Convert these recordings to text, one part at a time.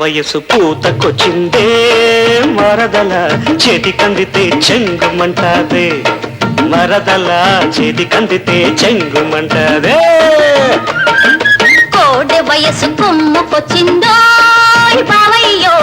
వయసు పూతకొచ్చిందే మరదల చేతి కందితే చెంగుమంటాదే మరదల చేతి కందితే చెంగుమంటాదే కోడె వయసు కొమ్ముకొచ్చిందో బావయ్యో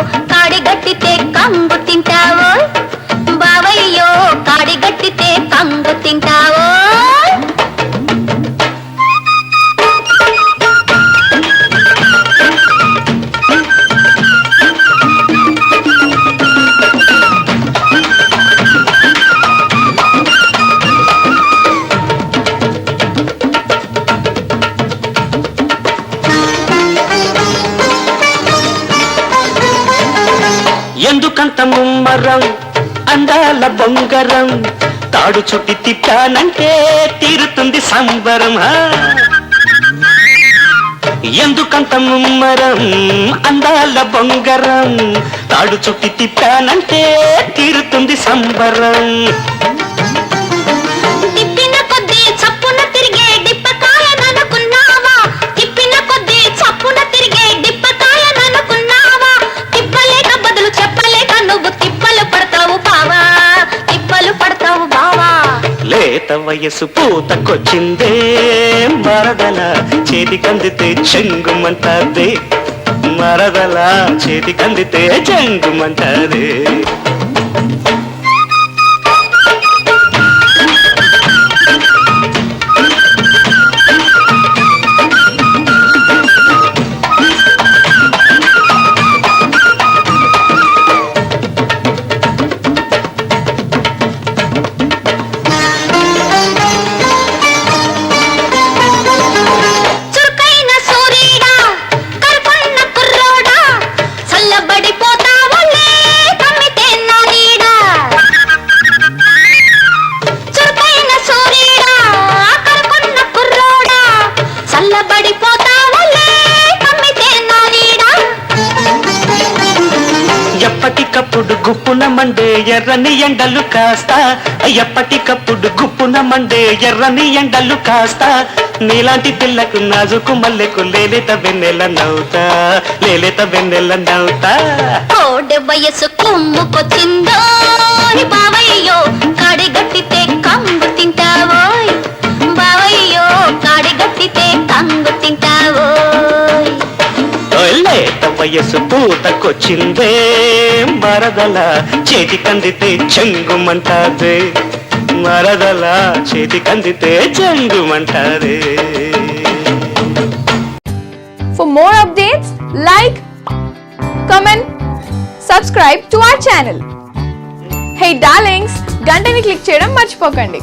ఎందుకంత ముమ్మరం అందాల బొంగరం తాడు చుట్టి తిప్పానంటే తీరుతుంది సంబరం ఎందుకంత ముమ్మరం అందాల బొంగరం తాడు చుట్టి తిప్పానంటే తీరుతుంది సంబరం. లేత వయసు పూతకొచ్చిందే. మరదల చేతి కందితే చెంగుమంటదే. మరదల చేతి కందితే చెంగుమంటదే. గుప్పున మండే ఎర్రని ఎండలు కాస్త. ఎప్పటికప్పుడు గుప్పున మండే ఎర్రని ఎండలు కాస్త. నీలాంటి పిల్లకు నాజుకు మల్లెకు లేలేత వెన్నెల నవ్వుతా. లేలేత వెన్నెల నవ్వుతా. కోడె వయసు కొమ్ముకొచ్చిందో వయస్సు తూతకొచ్చిందే వరదల చేతి కందితే చెంగుమంటారు వరదల చేతి కందితే చెంగుమంటారు for more updates like comment subscribe to our channel hey darlings గంటని click చేయడం మర్చిపోకండి.